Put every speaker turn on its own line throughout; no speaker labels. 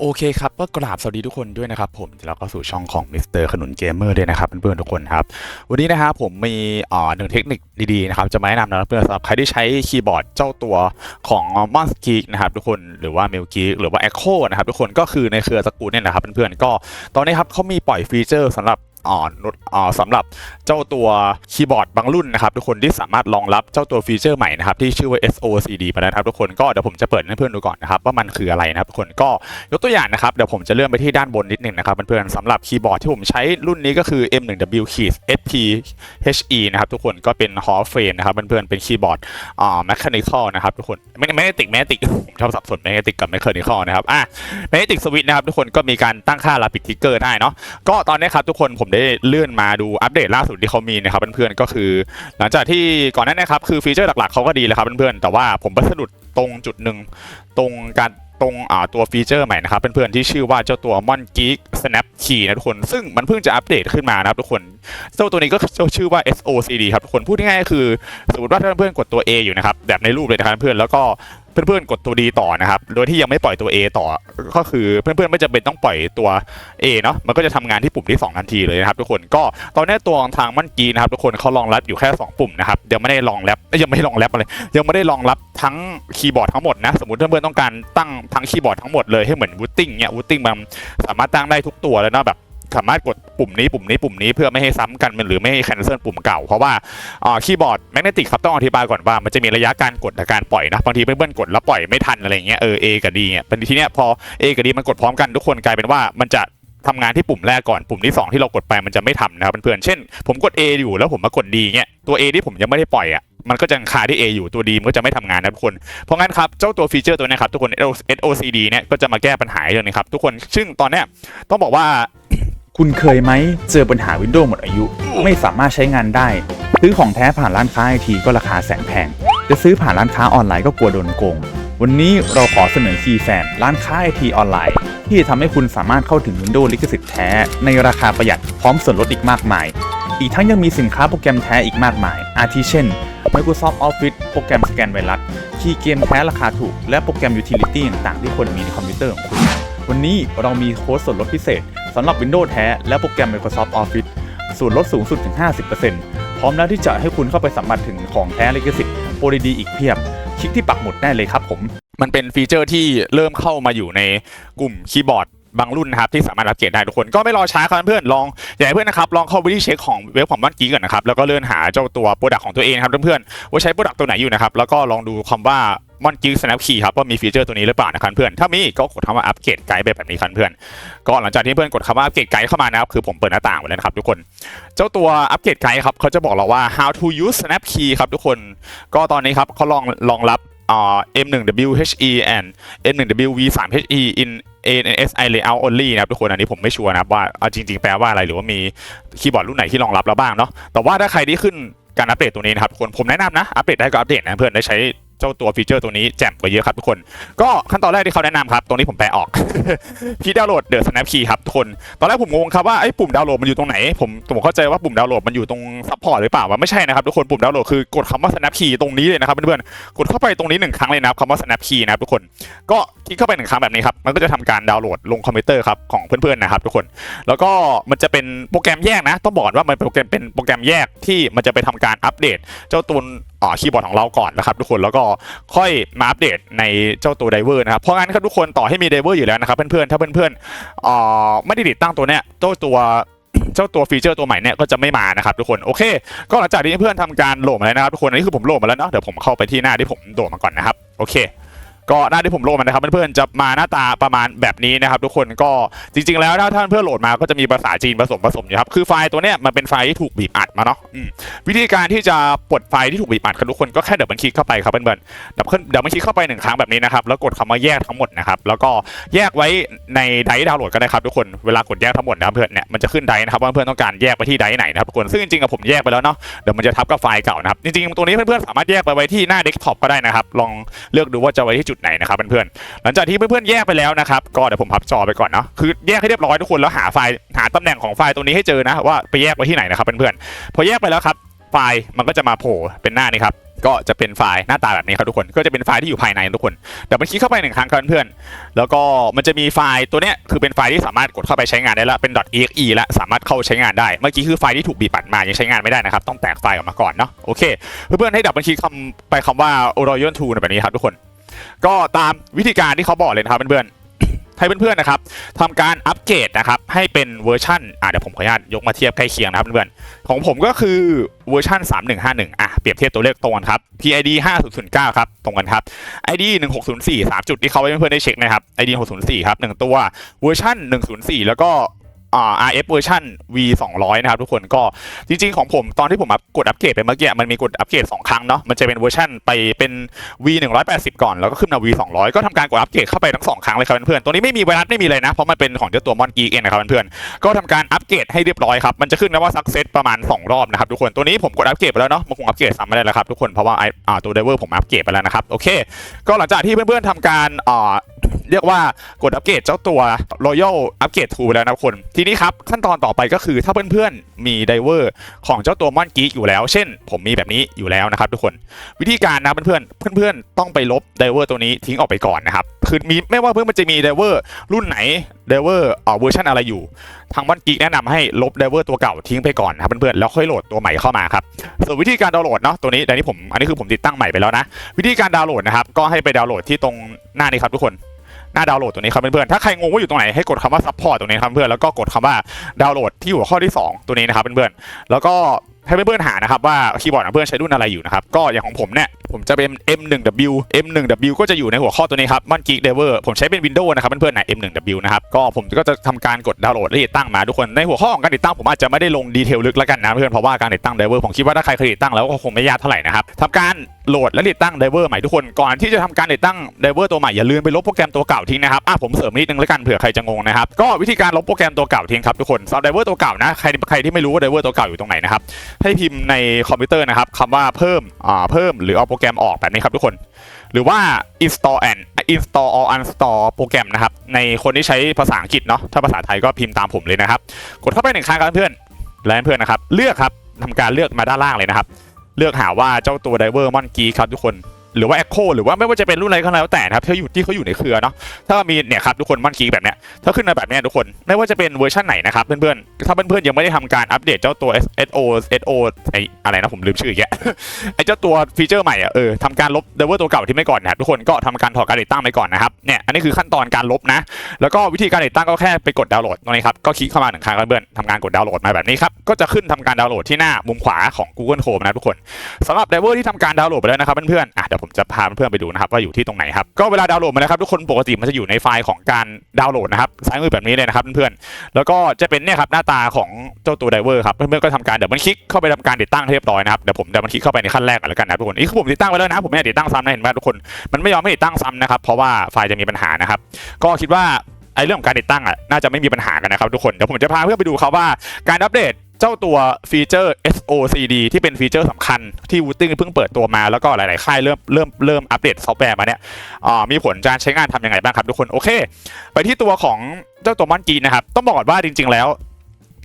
โอเคครับก็กราบสวัสดีทุกคนด้วยนะครับผมแล้วก็สู่ช่องของมิสเตอร์ขนุนเกมเมอร์ด้วยนะครับเพื่อนๆทุกคนครับวันนี้นะครับผมมีอ่าหนึ่งเทคนิคดีๆนะครับจะมาแนะนำนะเพื่อนสำหรับใครที่ใช้คีย์บอร์ดเจ้าตัวของ m o n s g e e k นะครับทุกคนหรือว่า m a i l Geek หรือว่า Echo นะครับทุกคนก็คือในเครือสกูลเนี่ยนะครับเพื่อนๆก็ตอนนี้ครับเขามีปล่อยฟีเจอร์สำหรับ อ่านุอ่าสำหรับเจ้าตัวคีย์บอร์ดบางรุ่นนะครับทุกคนที่สามารถรองรับเจ้าตัวฟีเจอร์ใหม่นะครับที่ชื่อว่า SOCD มาแล้วนะครับทุกคนก็เดี๋ยวผมจะเปิดให้เพื่อนดูก่อนนะครับว่ามันคืออะไรนะครับทุกคนก็ยกตัวอย่างนะครับเดี๋ยวผมจะเลื่อนไปที่ด้านบนนิดหนึ่งนะครับเพื่อนๆสำหรับคีย์บอร์ดที่ผมใช้รุ่นนี้ก็คือ M1W SP HE นะครับทุกคนก็เป็น Hall of Fame นะครับเพื่อนๆเป็นคีย์บอร์ดอ่า mechanical นะครับทุกคนไม่ไม่ได้ติดไม่ติดผมชอบสับสนไม่ติดกับ mechanical นะครับอะไม่ติดสวิตช์นะครับทุกคนก็มีการตั้งค่า rapid trigger ได้เนาะก็ตอนนี้ครับทุกคนผมได้เลื่อนมาดูอัปเดตล่าสุดที่เขามีนะครับเพื่อนๆก็คือ หลังจากที่ก่อนหน้านี้ครับคือฟีเจอร์หลักๆเขาก็ดีเลยครับเพื่อนๆแต่ว่าผมไปสะดุดตรงจุดหนึ่งตรงการตรงอ่าตัวฟีเจอร์ใหม่นะครับเพื่อนๆที่ชื่อว่าเจ้าตัว Mon Geek Snap Key นะทุกคน ซึ่งมันเพิ่งจะอัปเดตขึ้นมานะครับทุกคนเจ้าตัวนี้ก็ชื่อว่า SOCD ครับทุกคนพูดง่ายๆคือสมมติว่าถ้าเพื่อนๆกดตัว A อยู่นะครับแบบในรูปเลยนะครับเพื่อนๆแล้วก็ เพื่อนๆกดตัว D ต่อนะครับ โดยที่ยังไม่ปล่อยตัว A ต่อ ก็คือเพื่อนๆไม่จำเป็นต้องปล่อยตัว A เนาะ มันก็จะทำงานที่ปุ่มที่ 2 ทันทีเลยนะครับทุกคน ก็ตอนนี้ตัวทางมันกีนะครับทุกคนเขารองรับอยู่แค่ 2 ปุ่มนะครับ ยังไม่ได้รองรับยังไม่ได้รองรับอะไร ยังไม่ได้รองรับทั้งคีย์บอร์ดทั้งหมดนะ สมมติเพื่อนๆต้องการตั้งทั้งคีย์บอร์ดทั้งหมดเลยให้เหมือนวูตติ้งเนี่ยวูตติ้งมันสามารถตั้งได้ทุกตัวเลยนะแบบ สามารถกดปุ่มนี้ปุ่มนี้ปุ่มนี้เพื่อไม่ให้ซ้ำกันหรือไม่ให้แคนเซิลปุ่มเก่าเพราะว่าคีย์บอร์ดแมกเนติกครับต้องอธิบายก่อนว่ามันจะมีระยะการกดและการปล่อยนะบางทีเพื่อนๆกดแล้วปล่อยไม่ทันอะไรเงี้ยเออ A กับ D เนี่ยเป็นทีเนี้ยพอ A กับ D มันกดพร้อมกันทุกคนกลายเป็นว่ามันจะทำงานที่ปุ่มแรกก่อนปุ่มที่ 2 ที่เรากดไปมันจะไม่ทำนะครับเพื่อนๆเช่น ผมกด A อยู่แล้วผมมากด D เงี้ยตัว A ที่ผมยังไม่ได้ปล่อยอะมันก็จะคาที่ A อยู่ตัว D มันก็จะไม่ทำงานนะทุกคน เพราะงั้นครับ เจ้าตัวฟีเจอร์ตัวนี้ครับ ทุกคน SOCD เนี่ยก็จะมาแก้ปัญหาเรื่องนี้ครับ ทุกคนซึ่งตอนเนี้ยต้องบอกว่า
คุณเคยไหมเจอปัญหา Windows หมดอายุ ไม่สามารถใช้งานได้ ซื้อของแท้ผ่านร้านค้าไอทีก็ราคาแสนแพง จะซื้อผ่านร้านค้าออนไลน์ก็กลัวโดนโกง วันนี้เราขอเสนอคีแฟนร้านค้าไอทีออนไลน์ ที่จะทำให้คุณสามารถเข้าถึง Windows ลิขสิทธิ์แท้ ในราคาประหยัดพร้อมส่วนลดอีกมากมาย อีกทั้งยังมีสินค้าโปรแกรมแท้อีกมากมาย อาทิเช่น Microsoft Office โปรแกรมสแกนไวรัสคีย์เกมแท้ราคาถูก และโปรแกรม Utility ต่างๆที่ควรมีในคอมพิวเตอร์ของคุณ วันนี้เรามีโค้ดส่วนลดพิเศษสำหรับ Windows แท้ และโปรแกรม Microsoft Office ส่วนลดสูงสุดถึง 50%พร้อมแล้วที่จะให้คุณเข้าไปสัมผัสถึงของแท้ลิขสิทธิ์โปรดีๆอีกเพียบ คลิกที่ปักหมุดได้เลยครับผม
มันเป็นฟีเจอร์ที่เริ่มเข้ามาอยู่ในกลุ่มคีย์บอร์ดบางรุ่นนะครับที่สามารถอัปเกรดได้ทุกคนก็ไม่รอช้าครับเพื่อนลองอยากให้เพื่อนนะครับลองเข้าไปที่เช็คของเว็บของบ้านกีก่อนนะครับแล้วก็เลื่อนหาเจ้าตัวโปรดักของตัวเองครับเพื่อนๆว่าใช้โปรดักตัวไหนอยู่นะครับแล้วก็ลองดูคำว่า มอนกีสแนปคีย์ครับว่ามีฟีเจอร์ตัวนี้หรือเปล่านะครับเพื่อน ถ้ามีก็กดคำว่าอัปเกรดไกด์แบบนี้ครับเพื่อน ก็หลังจากที่เพื่อนกดคำว่าอัปเกรดไกด์เข้ามานะครับ คือผมเปิดหน้าต่างไว้แล้วนะครับทุกคน เจ้าตัวอัปเกรดไกด์ครับเขาจะบอกเราว่า how to use snap key ครับทุกคน ก็ตอนนี้ครับเขาลองรองรับอ่า M1WHE and M1WV3HE in ANSI layout only นะครับทุกคนอันนี้ผมไม่ชัวร์นะครับว่าเอาจริง ๆ แปลว่าอะไรหรือว่ามีคีย์บอร์ดรุ่นไหนที่รองรับแล้วบ้างเนาะแต่ว่าถ้าใครที่ขึ้นการอัปเดตตัวนี้นะครับคนผมแนะนำนะ อัปเดตได้ก็อัปเดตนะเพื่อนได้ใช้ จ้าตัวฟีเจอร์ตัวนี้แจ่มกว่าเยอะครับทุกคน ก็ขั้นตอนแรกที่เขาแนะนำครับ ตรงนี้ผมแปลออกพี่ดาวน์โหลดเดอะ snap key ครับทุกคน ตอนแรกผมงงครับว่าไอ้ปุ่มดาวน์โหลดมันอยู่ตรงไหน ผมผมเข้าใจว่าปุ่มดาวน์โหลดมันอยู่ตรงซัพพอร์ตหรือเปล่าว่าไม่ใช่นะครับทุกคนปุ่มดาวน์โหลดคือกดคำว่า snap key ตรงนี้เลยนะครับเพื่อนๆกดเข้าไปตรงนี้หนึ่งครั้งเลยนะครับคำว่า snap key นะครับทุกคนก็คลิกเข้าไปหนึ่งครั้งแบบนี้ครับมันก็จะทำการดาวน์โหลดลงคอมพิวเตอร์ครับของเพื่อนๆนะครับทุกคน แล้วก็มันจะเป็นโปรแกรมแยกนะ ต้องบอกว่ามันเป็นโปรแกรมเป็นโปรแกรมแยกที่มันจะไปทำการอัปเดต เจ้าตัวคีย์บอร์ดของเราก่อนนะครับทุกคนแล้วก็ค่อยมาอัปเดตในเจ้าตัวไดเวอร์นะครับเพราะงั้นครับทุกคนต่อให้มีไดเวอร์อยู่แล้วนะครับเพื่อนๆถ้าเพื่อนๆไม่ได้ติดตั้งตัวเนี้ยเจ้าตัวเจ้าตัวฟีเจอร์ตัวใหม่เนี่ยก็จะไม่มานะครับทุกคนโอเค ก็หลังจากที่เพื่อนทำการโหลดมาแล้วนะครับทุกคนอันนี้คือผมโหลดมาแล้วเนาะเดี๋ยวผมเข้าไปที่หน้าที่ผมโหลดมาก่อนนะครับโอเค ก็หน้าที่ผมโหลดมานะครับเพื่อนๆจะมาหน้าตาประมาณแบบนี้นะครับ ทุกคนก็จริง ๆ แล้วถ้าท่านเพื่อนโหลดมาก็จะมีภาษาจีนผสมผสมอยู่ครับคือไฟล์ตัวเนี้ยมันเป็นไฟล์ที่ถูกบีบอัดมาเนาะวิธีการที่จะปลดไฟล์ที่ถูกบีบอัดครับทุกคนก็แค่เดี๋ยวมันคลิกเข้าไปครับเพื่อนๆเดี๋ยวเดี๋ยวมันคลิกเข้าไปหนึ่งครั้งแบบนี้นะครับแล้วกดคำว่าแยกทั้งหมดนะครับแล้วก็แยกไว้ในไดร์ดาวน์โหลดก็ได้ครับทุกคนเวลากดแยกทั้งหมดนะครับเพื่อนเนี่ยมันจะขึ้นไดร์นะครับว่าเพื่อนต้องการแยกไปที่ไดร์ไหนนะครับทุกคนซึ่งจริงๆผมแยกไปแล้วเนาะเดี๋ยวมันจะทับกับไฟล์เก่านะครับจริงๆตัวนี้เพื่อนๆสามารถแยกไปไว้ที่หน้าเดสก์ท็อปก็ได้นะครับลองเลือกดูว่าจะไว้ที่จุดไหนนะครับเพื่อนๆหลังจากที่เพื่อนๆแยกไปแล้วนะครับก็เดี๋ยวผมพับจอไปก่อนเนาะคือแยกให้เรียบร้อยทุกคนแล้วหาไฟล์หาตำแหน่งของไฟล์ตัวนี้ให้เจอนะว่าไปแยกไว้ที่ไหนนะครับเพื่อนๆพอแยกไปแล้วครับไฟล์มันก็จะมาโผล่เป็นหน้านี้ครับก็จะเป็นไฟล์หน้าตาแบบนี้ครับทุกคนก็จะเป็นไฟล์ที่อยู่ภายในทุกคนแต่มันคลิกเข้าไปหนึ่งครั้งครับเพื่อนๆแล้วก็มันจะมีไฟล์ตัวเนี้ยคือเป็นไฟล์ที่สามารถกดเข้าไปใช้งานได้แล้วเป็น .exe แล้วสามารถเข้าใช้งานได้เมื่อกี้คือไฟล์ที่ถูกบีบปัดมายังใช้งานไม่ได้นะครับต้องแตกไฟล์ออกมาก่อนเนาะโอเคเพื่อนๆให้ดับบัญชีคำไปคำว่า Royal 2แบบนี้ครับทุกคน ก็ตามวิธีการที่เขาบอกเลยนะครับเพื่อนๆให้เพื่อนๆนะครับทำการอัปเกรดนะครับให้เป็นเวอร์ชันอะเดี๋ยวผมขออนุญาตยกมาเทียบใกล้เคียงนะครับเพื่อนๆของผมก็คือเวอร์ชัน3151อะเปรียบเทียบตัวเลขตรงกันครับ PID 5009ครับตรงกันครับ ID 1604 3 จุดที่เขาไว้เพื่อนๆได้เช็คนะครับ ID 604ครับหนึ่งตัวเวอร์ชัน104 แล้วก็ อ่า RF เวอร์ชัน V 200นะครับทุกคนก็จริงๆของผมตอนที่ผมอัพกดอัปเกรดไปเมื่อกี้มันมีกดอัปเกรดสองครั้งเนาะมันจะเป็นเวอร์ชันไปเป็น V 180 ก่อนแล้วก็ขึ้นมา V 200 ก็ทำการกดอัปเกรดเข้าไปทั้งสองครั้งเลยครับเพื่อนๆตัวนี้ไม่มีไวรัสไม่มีเลยนะเพราะมันเป็นของเจ้าตัวมอนกีเองนะครับเพื่อนๆก็ทำการอัปเกรดให้เรียบร้อยครับมันจะขึ้นนะว่าซักเซสประมาณ 2 รอบนะครับทุกคนตัวนี้ผมกดอัปเกรดไปแล้วเนาะมันคงอัปเกรดซ้ำไม่ได้แล้วครับทุกคนเพราะว่าไออ่าตัวไดเวอร์ผมอัปเกรดไปแล้วนะครับโอเค ก็หลังจากที่เพื่อนๆทำการอ่า เรียกว่ากดอัปเกรดเจ้าตัว Royal อัปเกรด2ไปแล้วนะทุกคน ทีนี้ครับ ขั้นตอนต่อไปก็คือถ้าเพื่อนๆ มีไดเวอร์ของเจ้าตัวมอนกีกอยู่แล้ว เช่น ผมมีแบบนี้อยู่แล้วนะครับทุกคนวิธีการนะเพื่อนๆเพื่อนๆต้องไปลบไดเวอร์ตัวนี้ทิ้งออกไปก่อนนะครับคือมีไม่ว่าเพื่อนมันจะมีไดเวอร์รุ่นไหนไดเวอร์เอ่อเวอร์ชันอะไรอยู่ ทางมอนกีกแนะนำให้ลบไดเวอร์ตัวเก่าทิ้งไปก่อนนะครับเพื่อนๆแล้วค่อยโหลดตัวใหม่เข้ามาครับส่วนวิธีการดาวน์โหลดเนาะตัวนี้อันนี้ผมอันนี้คือผมติดตั้งใหม่ไปแล้วนะ วิธีการดาวน์โหลดนะครับก็ให้ไปดาวน์โหลดที่ตรงหน้านี้ครับทุกคน หน้าดาวน์โหลดตัวนี้ครับเพื่อนๆถ้าใครงงว่าอยู่ตรงไหนให้กดคำว่า support ตตรงนี้ครับเพื่อนแล้วก็กดคำว่าดาวน์โหลดที่หัวข้อที่ 2 ตัวนี้นะครับเพื่อนๆแล้วก็ให้เพื่อนๆหานะครับว่าคีย์บอร์ดของเพื่อนใช้รุ่นอะไรอยู่นะครับก็อย่างของผมเนี่ยผมจะเป็น M1W M1W ก็จะอยู่ในหัวข้อตัวนี้ครับมัน Geek Driver ผมใช้เป็น Windows นะครับเพื่อนๆนะ M1W นะครับก็ผมก็จะทำการกดดาวน์โหลดและติดตั้งมาทุกคนในหัวข้อของการติดตั้งผมอาจจะไม่ได้ลงดีเทลลึกแล้วกันนะเพื่อนเพราะว่าการติดตั้ง Driver ผมคิดว่าถ้าใครเคยติดตั้งแล้วก็คงไม่ยากเท่าไหร่นะครับทำการ โหลดและติดตั้ง Driver ใหม่ทุกคนก่อนที่จะทำการติดตั้ง Driver ตัวใหม่อย่าลืมไปลบโปรแกรมตัวเก่าทิ้งนะครับอะผมเสริมนิดนึงแล้วกันเผื่อใครจะงงนะครับก็วิธีการลบโปรแกรมตัวเก่าทิ้งครับทุกคนสำหรับ Driver ตัวเก่านะใครใครที่ไม่รู้ว่า Driver ตัวเก่าอยู่ตรงไหนนะครับให้พิมพ์ในคอมพิวเตอร์นะครับคำว่าเพิ่มอ่าเพิ่มหรือเอาโปรแกรมออกแบบนี้ครับทุกคน หรือว่า install and install or uninstall โปรแกรมนะครับในคนที่ใช้ภาษาอังกฤษเนาะถ้าภาษาไทยก็พิมพ์ตามผมเลยนะครับกดเข้าไปหนึ่งครั้งครับเพื่อนและเพื่อนนะครับเลือกครับทำการเลือกมาด้านล่างเลยนะครับ เลือกหาว่าเจ้าตัวไดเวอร์มอนกีครับทุกคน หรือว่า Echo หรือว่าไม่ว่าจะเป็นรุ่นอะไรก็แล้วแต่นะครับที่อยู่ที่เขาอยู่ในเครือเนาะถ้ามีเนี่ยครับทุกคนมอนกีแบบเนี้ยถ้าขึ้นมาแบบเนี้ยทุกคนไม่ว่าจะเป็นเวอร์ชันไหนนะครับเพื่อนๆถ้าเพื่อนๆยังไม่ได้ทำการอัปเดตเจ้าตัว SO SO ไออะไรนะผมลืมชื่ออีกแกไอเจ้าตัวฟีเจอร์ใหม่อะเออทำการลบเดเวอร์ตัวเก่าที่ไม่ก่อนนะครับทุกคนก็ทำการถอดการติดตั้งไปก่อนนะครับเนี่ยอันนี้คือขั้นตอนการลบนะ แล้วก็วิธีการติดตั้งก็แค่ไปกดดาวน์โหลดตรงนี้ครับก็คลิกเข้ามาหนึ่งครั้งเพื่อนๆทำการกดดาวน์โหลดมาแบบนี้ครับก็จะขึ้นทำการดาวน์โหลดที่หน้ามุมขวาของ Google Chrome นะทุกคนสำหรับไดเวอร์ที่ทำการดาวน์โหลดไปแล้วนะครับเพื่อนๆอะเดี๋ยวผมจะพาเพื่อนๆไปดูนะครับว่าอยู่ที่ตรงไหนครับก็เวลาดาวน์โหลดมาแล้วครับทุกคนปกติมันจะอยู่ในไฟล์ของการดาวน์โหลดนะครับซ้ายมือแบบนี้เลยนะครับเพื่อนๆแล้วก็จะเป็นเนี่ยครับหน้าตาของเจ้าตัวไดเวอร์ครับเพื่อนๆก็ทำการเดี๋ยวมันคลิกเข้าไปทำการติดตั้งเรียบร้อยนะครับเดี๋ยวผมเดี๋ยวมันคลิกเข้าไปในขั้นแรกก่อนแล้วกันนะทุกคนนี่คือผมติดตั้งไว้แล้วนะผมไม่ได้ติดตั้งซ้ำนะเห็นไหมทุกคนมันไม่ยอมให้ติดตั้งซ้ำนะครับเพราะว่าไฟล์จะมีปัญหานะครับก็คิดว่าไอ้เรื่องของการติดตั้งอะน่าจะไม่มีปัญหากันนะครับทุกคนเดี๋ยวผมจะพาเพื่อนไปดูครับว่าการอัปเดต เจ้าตัวฟีเจอร์ SOCD ที่เป็นฟีเจอร์สำคัญที่วูติ้งเพิ่งเปิดตัวมาแล้วก็หลาย ๆ ค่ายเริ่มเริ่มเริ่มอัปเดตซอฟต์แวร์มาเนี่ยอ่ามีผลการใช้งานทำยังไงบ้างครับทุกคนโอเค ไปที่ตัวของเจ้าตัวมอนกีนะครับ ต้องบอกก่อนว่าจริง ๆ แล้ว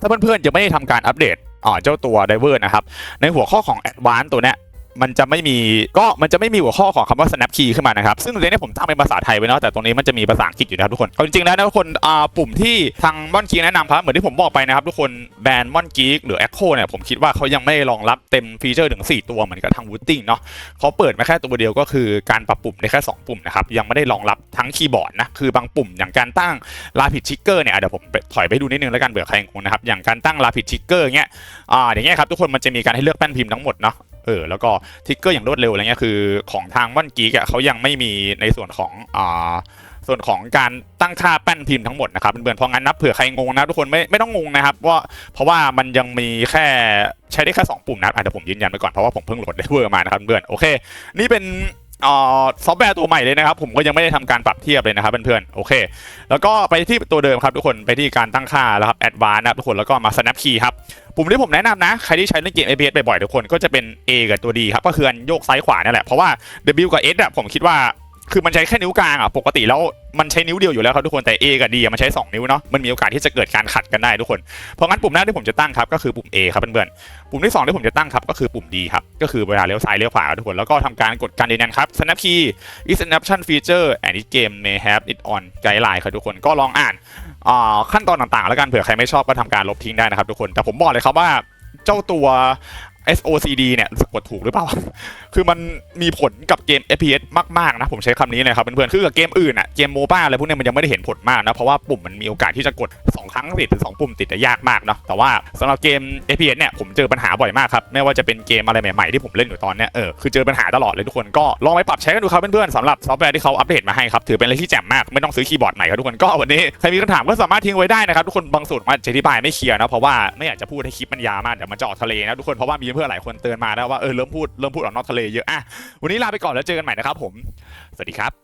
ถ้าเพื่อนๆยังไม่ได้ทำการอัปเดตอ่าเจ้าตัวไดเวอร์นะครับ ในหัวข้อของ Advanced ตัวเนี้ย มันจะไม่มีก็มันจะไม่มีหัวข้อของคำว่า snap key ขึ้นมานะครับ ซึ่งตรงนี้ผมตั้งเป็นภาษาไทยไว้เนาะแต่ตรงนี้มันจะมีภาษาอังกฤษอยู่นะครับทุกคนเอาจริงๆแล้วนะทุกคนอ่าปุ่มที่ทางมอนกีแนะนำครับเหมือนที่ผมบอกไปนะครับทุกคนแบรนด์มอนกีหรือ Echo เนี่ยผมคิดว่าเขายังไม่รองรับเต็มฟีเจอร์ถึง4ตัวเหมือนกับทาง Wooting เนาะเขาเปิดมาแค่ตัวเดียวก็คือการปรับปุ่มได้แค่ 2 ปุ่มนะครับยังไม่ได้รองรับทั้งคีย์บอร์ดนะคือบางปุ่มอย่างการตั้ง Rapid Trigger เนี่ยเดี๋ยวผมถอยไปดูนิดนึงแล้วกันเบื่อใครงงนะครับอย่างการตั้ง Rapid Trigger เงี้ยอ่าอย่างเงี้ยครับทุกคนมันจะมีการให้เลือกแป้นพิมพ์ทั้งหมดเนาะ เออแล้วก็ทิกเกอร์อย่างรวดเร็วอะไรเงี้ยคือของทางว่นกีกอะเขายังไม่มีในส่วนของอ่าส่วนของการตั้งค่าแป้นพิมพ์ทั้งหมดนะครับเพื่อนๆเพราะงั้นนับเผื่อใครงงนะทุกคนไม่ไม่ต้องงงนะครับว่าเพราะว่ามันยังมีแค่ใช้ได้แค่สองปุ่มนะอาจจะเดี๋ยวผมยืนยันไปก่อนเพราะว่าผมเพิ่งโหลดได้เวอร์มานะครับเพื่อนโอเค นี่เป็น ซอฟต์แวร์ตัวใหม่เลยนะครับ ผมก็ยังไม่ได้ทำการปรับเทียบเลยนะครับเพื่อนๆโอเค แล้วก็ไปที่ตัวเดิมครับทุกคนไปที่การตั้งค่าแล้วครับแอดวานนะครับทุกคนแล้วก็มา snap key ครับปุ่มที่ผมแนะนำนะ ใครที่ใช้เล่นเกม FPS บ่อยๆทุกคนก็จะเป็น A กับตัว D ครับก็คืออันโยกซ้ายขวานั่นแหละเพราะว่า W กับ S อะผมคิดว่าคือมันใช้แค่นิ้วกลางอะปกติแล้ว มันใช้นิ้วเดียวอยู่แล้วครับทุกคนแต่ A กับ D อะมันใช้ 2 นิ้วเนาะมันมีโอกาสที่จะเกิดการขัดกันได้ทุกคนเพราะงั้นปุ่มแรกที่ผมจะตั้งครับก็คือปุ่ม A ครับเพื่อนๆปุ่มที่สองที่ผมจะตั้งครับก็คือปุ่ม D ครับก็คือเวลาเลี้ยวซ้ายเลี้ยวขวาครับทุกคนแล้วก็ทำการกดการยืนยันครับ snap key is an option feature and this game may have it on guideline ครับทุกคนก็ลองอ่านขั้นตอนต่างๆ แล้วกันเผื่อใครไม่ชอบก็ทำการลบทิ้งได้นะครับทุกคนแต่ผมบอกเลยครับว่าเจ้าตัว SOCD เนี่ยสะกดถูกหรือเปล่า คือมันมีผลกับเกม FPS มากๆนะ ผมใช้คำนี้เลยครับเพื่อนๆ คือกับเกมอื่นอะเกมโมบ้าอะไรพวกนี้มันยังไม่ได้เห็นผลมากนะ เพราะว่าปุ่มมันมีโอกาสที่จะกด 2 ครั้งติดหรือ2ปุ่มติดจะยากมากเนาะ แต่ว่าสำหรับเกม FPS เนี่ยผมเจอปัญหาบ่อยมากครับ ไม่ว่าจะเป็นเกมอะไรใหม่ๆ ที่ผมเล่นอยู่ตอนเนี้ย เออ คือเจอปัญหาตลอดเลยทุกคน ก็ลองไปปรับใช้กันดูครับเพื่อนๆสำหรับซอฟต์แวร์ที่เขาอัปเดตมาให้ครับถือเป็นอะไรที่แจ่มมากไม่ต้องซื้อคีย์บอร์ดใหม่ครับทุกคนก็วันนี้ใครมีคำถามก็สามารถทิ้งไว้ได้นะครับทุกคนบางส่วนมาอธิบายไม่เคลียร์นะเพราะว่าไม่อยากจะพูดให้คลิปมันยาวมากเดี๋ยวมันจะออกทะเลนะทุกคนเพราะว่ามีเพื่อนหลายคนเตือนมาแล้วว่าเออเริ่มพูดเริ่มพูดออกนอกทะเลเยอะอะวันนี้ลาไปก่อนแล้วเจอกันใหม่นะครับผม สวัสดีครับ